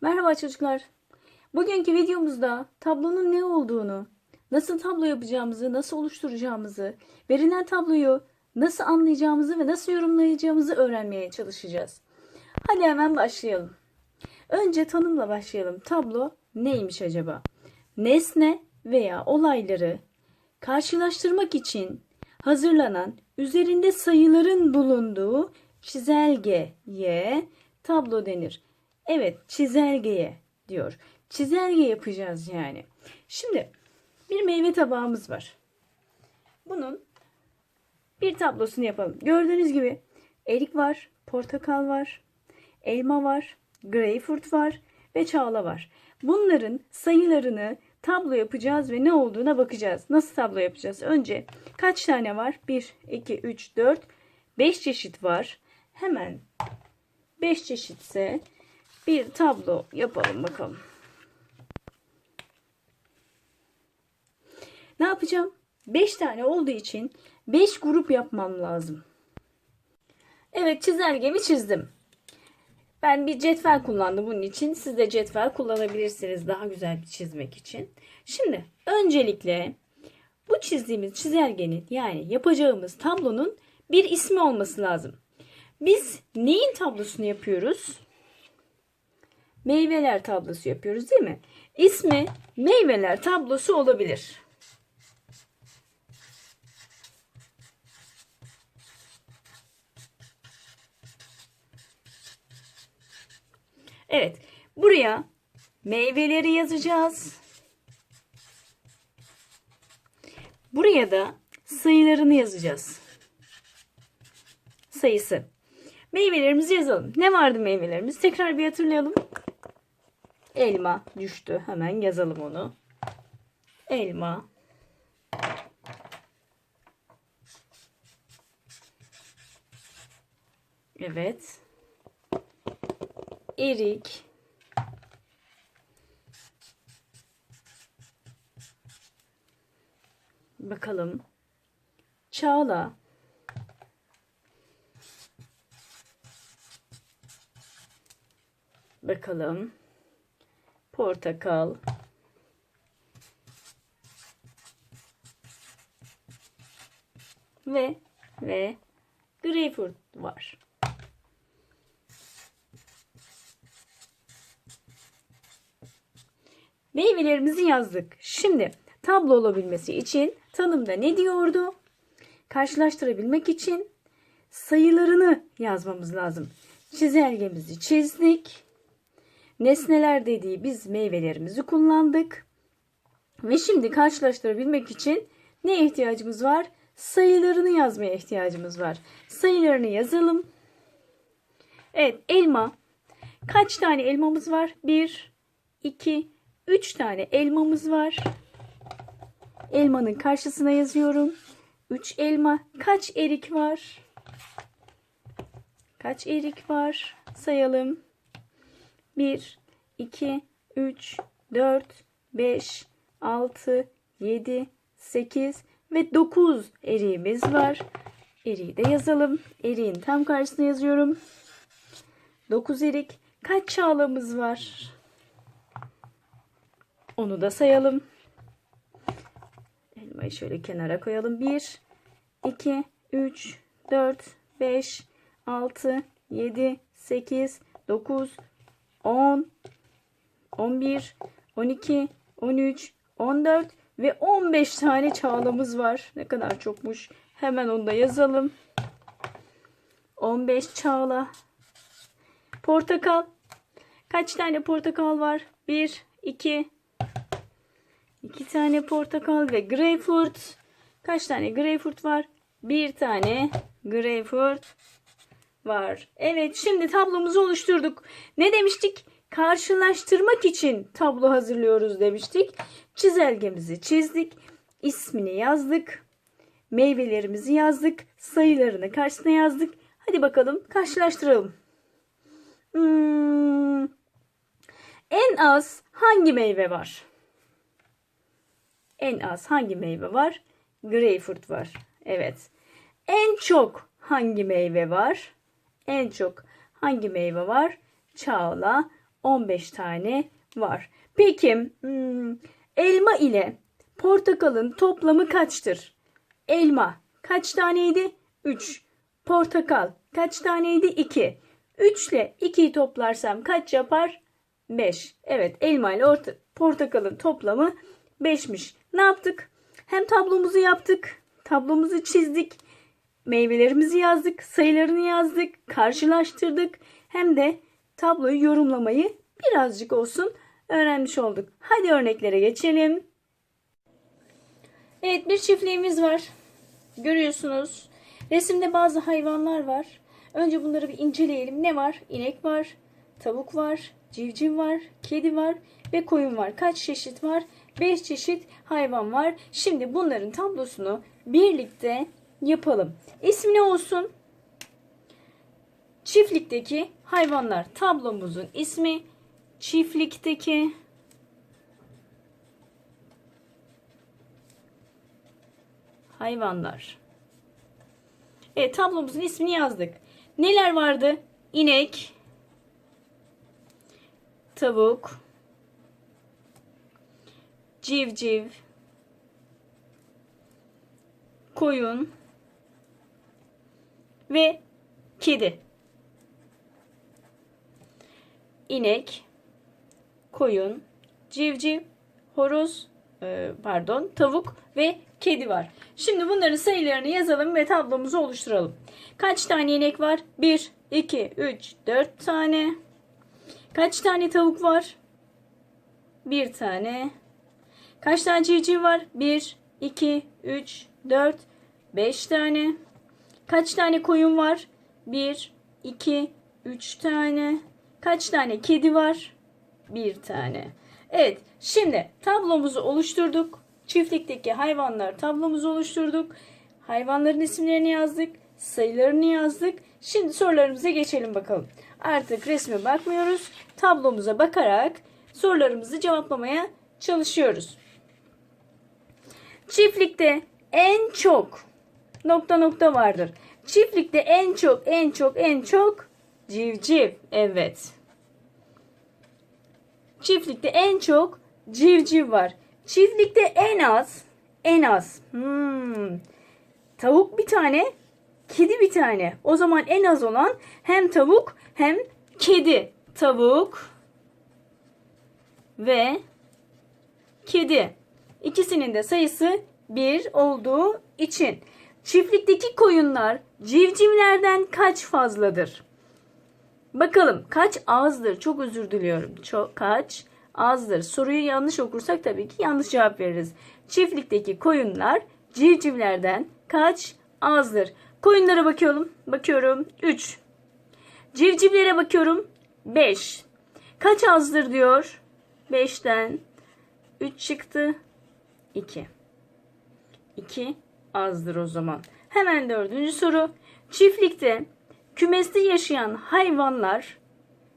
Merhaba çocuklar. Bugünkü videomuzda tablonun ne olduğunu, nasıl tablo yapacağımızı, nasıl oluşturacağımızı, verilen tabloyu nasıl anlayacağımızı ve nasıl yorumlayacağımızı öğrenmeye çalışacağız. Hadi hemen başlayalım. Önce tanımla başlayalım. Tablo neymiş acaba? Nesne veya olayları karşılaştırmak için hazırlanan üzerinde sayıların bulunduğu çizelgeye tablo denir. Evet, çizelgeye diyor. Çizelge yapacağız yani. Şimdi bir meyve tabağımız var. Bunun bir tablosunu yapalım. Gördüğünüz gibi erik var, portakal var, elma var, greyfurt var ve çağla var. Bunların sayılarını tablo yapacağız ve ne olduğuna bakacağız. Nasıl tablo yapacağız? Önce kaç tane var? 1, 2, 3, 4, 5 çeşit var. Hemen 5 çeşitse bir tablo yapalım bakalım. Ne yapacağım? 5 tane olduğu için 5 grup yapmam lazım. Evet çizelgemi çizdim. Ben bir cetvel kullandım bunun için. Siz de cetvel kullanabilirsiniz daha güzel bir çizmek için. Şimdi öncelikle bu çizdiğimiz çizelgenin yani yapacağımız tablonun bir ismi olması lazım. Biz neyin tablosunu yapıyoruz? Meyveler tablosu yapıyoruz değil mi? İsmi meyveler tablosu olabilir. Evet. Buraya meyveleri yazacağız. Buraya da sayılarını yazacağız. Sayısı. Meyvelerimizi yazalım. Ne vardı meyvelerimiz? Tekrar bir hatırlayalım. Elma düştü. Hemen yazalım onu. Elma. Evet. Erik. Bakalım. Çağla. Bakalım. Portakal. Ve ve greyfurt var. Meyvelerimizi yazdık. Şimdi tablo olabilmesi için tanımda ne diyordu? Karşılaştırabilmek için sayılarını yazmamız lazım. Çizelgemizi çizdik. Nesneler dediği biz meyvelerimizi kullandık. Ve şimdi karşılaştırabilmek için ne ihtiyacımız var? Sayılarını yazmaya ihtiyacımız var. Sayılarını yazalım. Evet elma. Kaç tane elmamız var? 1, 2, 3 tane elmamız var. Elmanın karşısına yazıyorum. 3 elma. Kaç erik var? Kaç erik var? Sayalım. 1, 2, 3, 4, 5, 6, 7, 8 ve 9 eriğimiz var. Eriği de yazalım. Eriğin tam karşısına yazıyorum. 9 erik. Kaç çağlamız var? Onu da sayalım. Elmayı şöyle kenara koyalım. 1, 2, 3, 4, 5, 6, 7, 8, 9, 10, 11, 12, 13, 14 ve 15 tane çağlamız var. Ne kadar çokmuş. Hemen onu da yazalım. 15 çağla. Portakal. Kaç tane portakal var? 1, 2, 2 tane portakal ve greyfurt. Kaç tane greyfurt var? Bir tane greyfurt var. Evet şimdi tablomuzu oluşturduk. Ne demiştik? Karşılaştırmak için tablo hazırlıyoruz demiştik. Çizelgemizi çizdik. ismini yazdık. Meyvelerimizi yazdık. Sayılarını karşısına yazdık. Hadi bakalım karşılaştıralım. Hmm, en az hangi meyve var? En az hangi meyve var? Greyfurt var. Evet. En çok hangi meyve var? En çok hangi meyve var? Çağla. 15 tane var. Peki hmm, elma ile portakalın toplamı kaçtır? Elma kaç taneydi? 3. Portakal kaç taneydi? 2. 3 ile 2'yi toplarsam kaç yapar? 5. Evet elma ile orta, portakalın toplamı 5'miş. Ne yaptık? Hem tablomuzu yaptık, tablomuzu çizdik, meyvelerimizi yazdık, sayılarını yazdık, karşılaştırdık. Hem de tabloyu yorumlamayı birazcık olsun öğrenmiş olduk. Hadi örneklere geçelim. Evet bir çiftliğimiz var. Görüyorsunuz. Resimde bazı hayvanlar var. Önce bunları bir inceleyelim. Ne var? İnek var, tavuk var, civciv var, kedi var ve koyun var. Kaç çeşit var? 5 çeşit hayvan var. Şimdi bunların tablosunu birlikte yapalım. İsmi ne olsun? Çiftlikteki hayvanlar. Tablomuzun ismi çiftlikteki hayvanlar. Evet tablomuzun ismini yazdık. Neler vardı? İnek, tavuk, civciv, koyun ve kedi. İnek, koyun, civciv, horoz, e, pardon, tavuk ve kedi var. Şimdi bunların sayılarını yazalım ve tablomuzu oluşturalım. Kaç tane inek var? 1, 2, 3, 4 tane. Kaç tane tavuk var? 1 tane. Kaç tane civciv var? 1, 2, 3, 4, 5 tane. Kaç tane koyun var? 1, 2, 3 tane. Kaç tane kedi var? 1 tane. Evet, şimdi tablomuzu oluşturduk. Çiftlikteki hayvanlar tablomuzu oluşturduk. Hayvanların isimlerini yazdık. Sayılarını yazdık. Şimdi sorularımıza geçelim bakalım. Artık resme bakmıyoruz. Tablomuza bakarak sorularımızı cevaplamaya çalışıyoruz. Çiftlikte en çok nokta nokta vardır. Çiftlikte en çok en çok en çok civciv. Evet. Çiftlikte en çok civciv var. Çiftlikte en az en az hmm, tavuk bir tane, kedi bir tane. O zaman en az olan hem tavuk hem kedi. Tavuk ve kedi. İkisinin de sayısı bir olduğu için çiftlikteki koyunlar civcivlerden kaç fazladır? Bakalım kaç azdır? Çok özür diliyorum. Çok kaç azdır? Soruyu yanlış okursak tabii ki yanlış cevap veririz. Çiftlikteki koyunlar civcivlerden kaç azdır? Koyunlara bakıyorum. Bakıyorum 3. Civcivlere bakıyorum 5. Kaç azdır diyor? 5'ten 3 çıktı. 2. 2 azdır o zaman. Hemen dördüncü soru. Çiftlikte kümeste yaşayan hayvanlar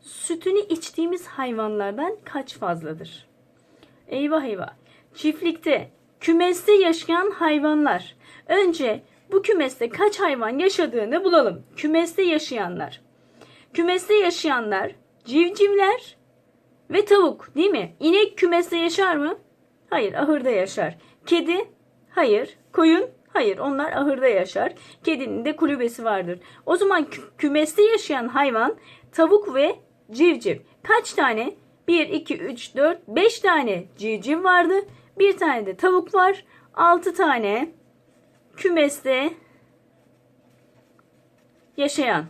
sütünü içtiğimiz hayvanlardan kaç fazladır? Eyvah eyvah. Çiftlikte kümeste yaşayan hayvanlar. Önce bu kümeste kaç hayvan yaşadığını bulalım. Kümeste yaşayanlar. Kümeste yaşayanlar civcivler ve tavuk değil mi? İnek kümeste yaşar mı? Hayır ahırda yaşar. Kedi? Hayır. Koyun? Hayır onlar ahırda yaşar. Kedinin de kulübesi vardır. O zaman kü- kümeste yaşayan hayvan tavuk ve civciv. Kaç tane? 1, 2, 3, 4, 5 tane civciv vardı. Bir tane de tavuk var. 6 tane kümeste yaşayan.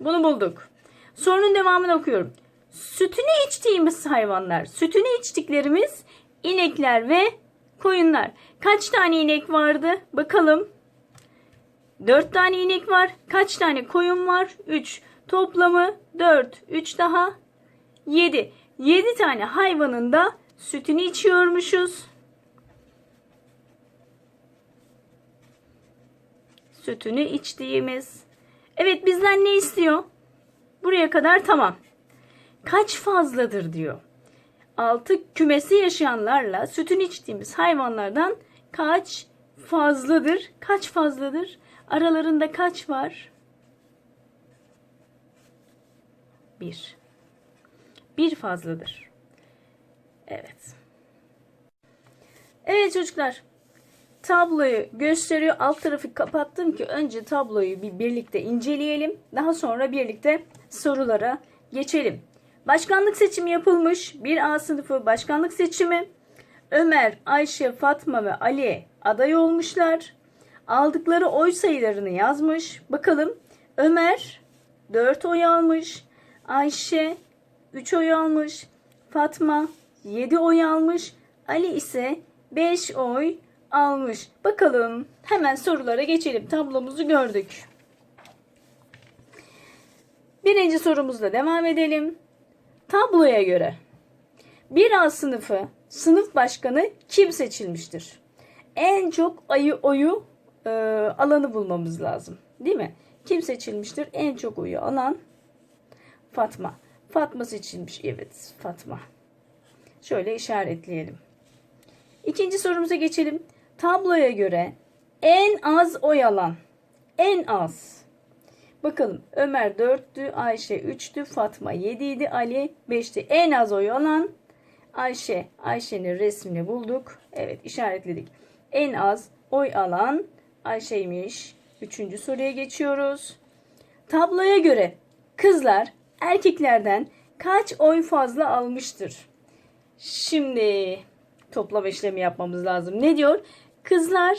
Bunu bulduk. Sorunun devamını okuyorum. Sütünü içtiğimiz hayvanlar. Sütünü içtiklerimiz inekler ve koyunlar. Kaç tane inek vardı? Bakalım. 4 tane inek var. Kaç tane koyun var? 3. Toplamı 4. 3 daha 7. 7 tane hayvanın da sütünü içiyormuşuz. Sütünü içtiğimiz. Evet bizden ne istiyor? Buraya kadar tamam. Kaç fazladır diyor. Altı kümesi yaşayanlarla sütünü içtiğimiz hayvanlardan kaç fazladır? Kaç fazladır? Aralarında kaç var? Bir. bir fazladır. Evet. Evet çocuklar. Tabloyu gösteriyor. Alt tarafı kapattım ki önce tabloyu bir birlikte inceleyelim. Daha sonra birlikte sorulara geçelim. Başkanlık seçimi yapılmış. Bir A sınıfı başkanlık seçimi. Ömer, Ayşe, Fatma ve Ali aday olmuşlar. Aldıkları oy sayılarını yazmış. Bakalım Ömer 4 oy almış. Ayşe 3 oy almış. Fatma 7 oy almış. Ali ise 5 oy almış. Bakalım hemen sorulara geçelim. Tablomuzu gördük. Birinci sorumuzla devam edelim. Tabloya göre bir A sınıfı sınıf başkanı kim seçilmiştir? En çok ayı oyu e, alanı bulmamız lazım. Değil mi? Kim seçilmiştir? En çok oyu alan Fatma. Fatma seçilmiş. Evet Fatma. Şöyle işaretleyelim. İkinci sorumuza geçelim. Tabloya göre en az oy alan. En az. Bakalım Ömer 4'tü, Ayşe 3'tü, Fatma 7 idi, Ali 5'ti. En az oy alan Ayşe. Ayşe'nin resmini bulduk. Evet işaretledik. En az oy alan Ayşe'ymiş. Üçüncü soruya geçiyoruz. Tabloya göre kızlar erkeklerden kaç oy fazla almıştır? Şimdi toplama işlemi yapmamız lazım. Ne diyor? Kızlar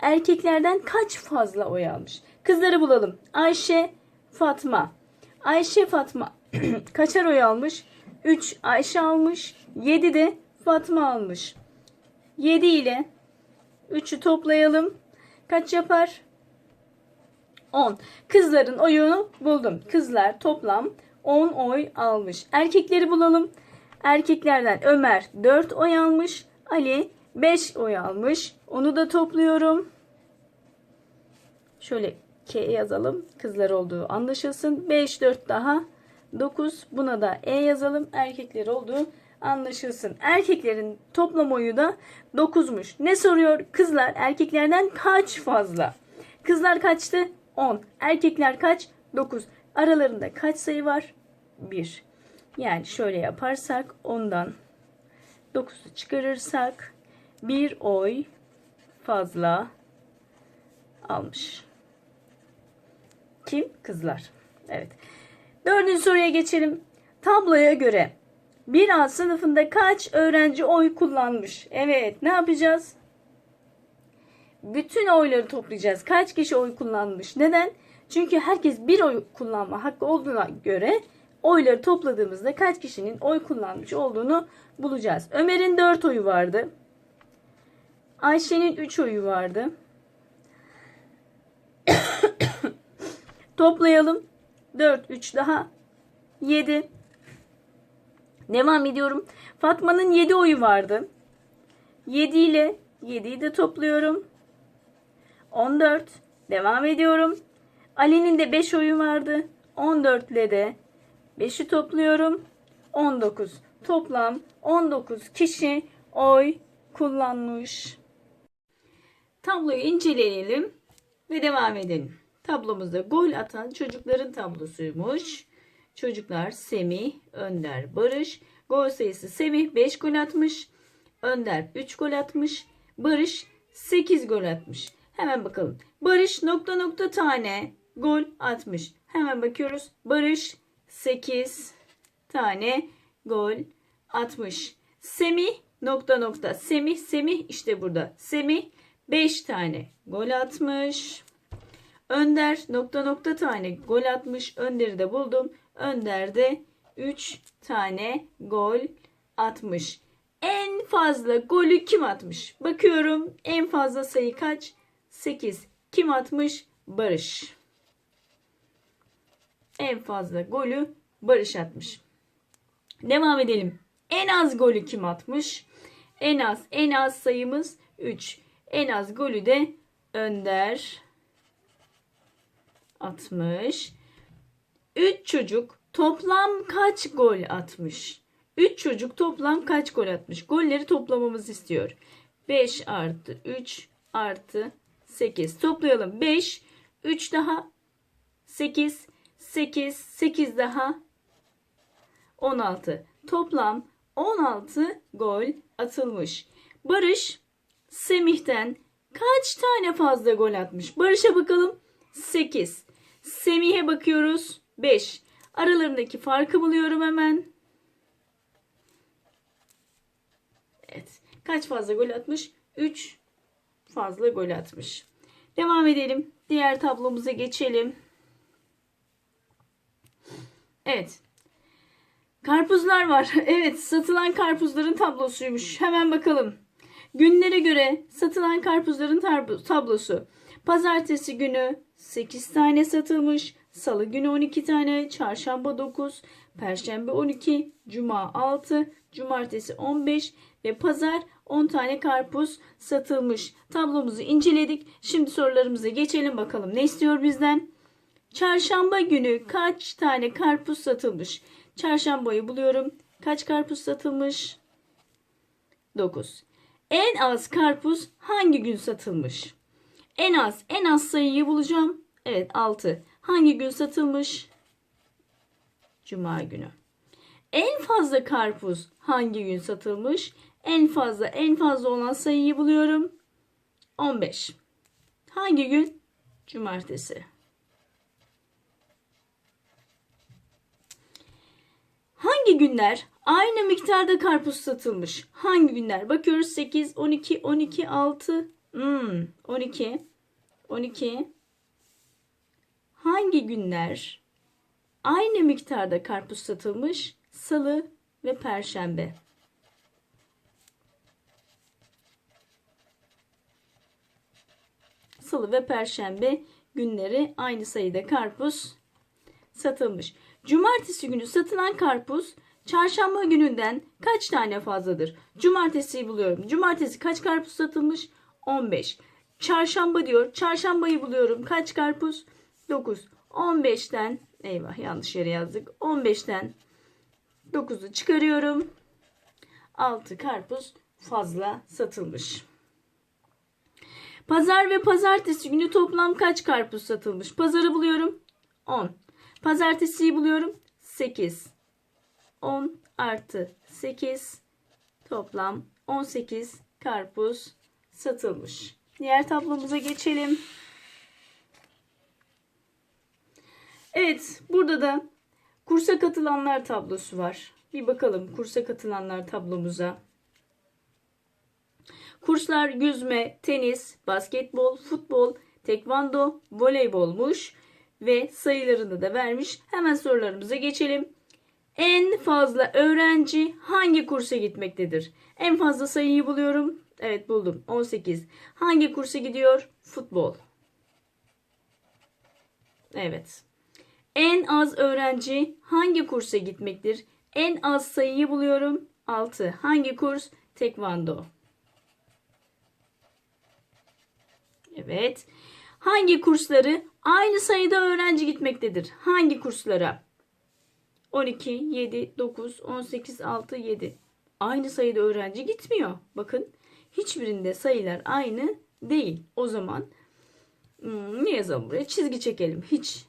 erkeklerden kaç fazla oy almış? Kızları bulalım. Ayşe, Fatma. Ayşe, Fatma kaçar oy almış? 3 Ayşe almış. 7 de Fatma almış. 7 ile 3'ü toplayalım. Kaç yapar? 10. Kızların oyunu buldum. Kızlar toplam 10 oy almış. Erkekleri bulalım. Erkeklerden Ömer 4 oy almış. Ali 5 oy almış. Onu da topluyorum. Şöyle K yazalım. Kızlar olduğu anlaşılsın. 5 4 daha 9. Buna da E yazalım. Erkekler olduğu anlaşılsın. Erkeklerin toplam oyu da 9'muş. Ne soruyor? Kızlar erkeklerden kaç fazla? Kızlar kaçtı? 10. Erkekler kaç? 9. Aralarında kaç sayı var? 1. Yani şöyle yaparsak ondan 9'u çıkarırsak bir oy fazla almış. Kim? Kızlar. Evet. Dördüncü soruya geçelim. Tabloya göre bir A sınıfında kaç öğrenci oy kullanmış? Evet ne yapacağız? Bütün oyları toplayacağız. Kaç kişi oy kullanmış? Neden? Çünkü herkes bir oy kullanma hakkı olduğuna göre oyları topladığımızda kaç kişinin oy kullanmış olduğunu bulacağız. Ömer'in 4 oyu vardı. Ayşe'nin 3 oyu vardı. Toplayalım. 4, 3 daha 7. Devam ediyorum. Fatma'nın 7 oyu vardı. 7 ile 7'yi de topluyorum. 14. Devam ediyorum. Ali'nin de 5 oyu vardı. 14 ile de 5'i topluyorum. 19. Toplam 19 kişi oy kullanmış. Tabloyu inceleyelim ve devam edelim. Tablomuzda gol atan çocukların tablosuymuş. Çocuklar Semih, Önder, Barış. Gol sayısı Semih 5 gol atmış. Önder 3 gol atmış. Barış 8 gol atmış. Hemen bakalım. Barış nokta nokta tane gol atmış. Hemen bakıyoruz. Barış 8 tane gol atmış. Semih nokta nokta Semih Semih işte burada. Semih 5 tane gol atmış. Önder nokta nokta tane gol atmış. Önder'i de buldum. Önder de 3 tane gol atmış. En fazla golü kim atmış? Bakıyorum en fazla sayı kaç? 8. Kim atmış? Barış. En fazla golü Barış atmış. Devam edelim. En az golü kim atmış? En az en az sayımız 3. En az golü de Önder atmış. 3 çocuk toplam kaç gol atmış? 3 çocuk toplam kaç gol atmış? Golleri toplamamızı istiyor. 5 artı 3 artı 8. Toplayalım. 5, 3 daha 8, 8, 8 daha 16. Toplam 16 gol atılmış. Barış Semih'ten kaç tane fazla gol atmış? Barış'a bakalım. 8. Semih'e bakıyoruz. 5. Aralarındaki farkı buluyorum hemen. Evet. Kaç fazla gol atmış? 3 fazla gol atmış. Devam edelim. Diğer tablomuza geçelim. Evet. Karpuzlar var. Evet, satılan karpuzların tablosuymuş. Hemen bakalım. Günlere göre satılan karpuzların tab- tablosu. Pazartesi günü 8 tane satılmış. Salı günü 12 tane. Çarşamba 9. Perşembe 12. Cuma 6. Cumartesi 15. Ve pazar 10 tane karpuz satılmış. Tablomuzu inceledik. Şimdi sorularımıza geçelim bakalım. Ne istiyor bizden? Çarşamba günü kaç tane karpuz satılmış? Çarşambayı buluyorum. Kaç karpuz satılmış? 9. En az karpuz hangi gün satılmış? En az, en az sayıyı bulacağım. Evet 6. Hangi gün satılmış? Cuma günü. En fazla karpuz hangi gün satılmış? En fazla, en fazla olan sayıyı buluyorum. 15. Hangi gün? Cumartesi. Hangi günler aynı miktarda karpuz satılmış? Hangi günler? Bakıyoruz 8, 12, 12, 6. Hmm, 12. 12. Hangi günler aynı miktarda karpuz satılmış? Salı ve perşembe. Salı ve perşembe günleri aynı sayıda karpuz satılmış. Cumartesi günü satılan karpuz çarşamba gününden kaç tane fazladır? Cumartesiyi buluyorum. Cumartesi kaç karpuz satılmış? 15. Çarşamba diyor. Çarşambayı buluyorum. Kaç karpuz? 9. 15'ten eyvah yanlış yere yazdık. 15'ten 9'u çıkarıyorum. 6 karpuz fazla satılmış. Pazar ve pazartesi günü toplam kaç karpuz satılmış? Pazarı buluyorum. 10. Pazartesiyi buluyorum. 8. 10 artı 8 toplam 18 karpuz satılmış. Diğer tablomuza geçelim. Evet, burada da kursa katılanlar tablosu var. Bir bakalım kursa katılanlar tablomuza. Kurslar yüzme, tenis, basketbol, futbol, tekvando, voleybolmuş ve sayılarını da vermiş. Hemen sorularımıza geçelim. En fazla öğrenci hangi kursa gitmektedir? En fazla sayıyı buluyorum. Evet buldum. 18. Hangi kursa gidiyor? Futbol. Evet. En az öğrenci hangi kursa gitmektir? En az sayıyı buluyorum. 6. Hangi kurs? Tekvando. Evet. Hangi kursları aynı sayıda öğrenci gitmektedir? Hangi kurslara? 12, 7, 9, 18, 6, 7. Aynı sayıda öğrenci gitmiyor. Bakın hiçbirinde sayılar aynı değil. O zaman hmm, ne yazalım buraya? Çizgi çekelim. Hiç.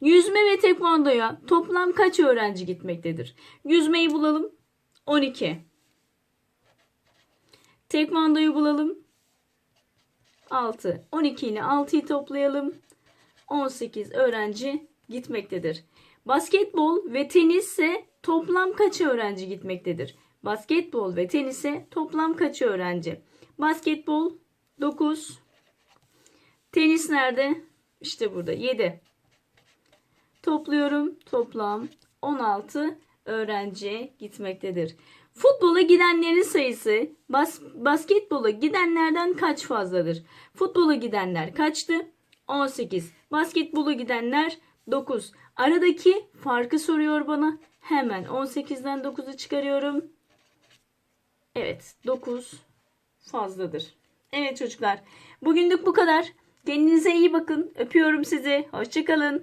Yüzme ve tekvandoya toplam kaç öğrenci gitmektedir? Yüzmeyi bulalım. 12. Tekvandoyu bulalım. 6. 12 ile 6'yı toplayalım. 18 öğrenci gitmektedir. Basketbol ve tenisse toplam kaç öğrenci gitmektedir? Basketbol ve tenise toplam kaç öğrenci? Basketbol 9. Tenis nerede? İşte burada 7. Topluyorum. Toplam 16 öğrenci gitmektedir. Futbola gidenlerin sayısı bas, basketbola gidenlerden kaç fazladır? Futbola gidenler kaçtı? 18. Basketbola gidenler 9. Aradaki farkı soruyor bana. Hemen 18'den 9'u çıkarıyorum. Evet 9 fazladır. Evet çocuklar bugünlük bu kadar. Kendinize iyi bakın. Öpüyorum sizi. Hoşçakalın.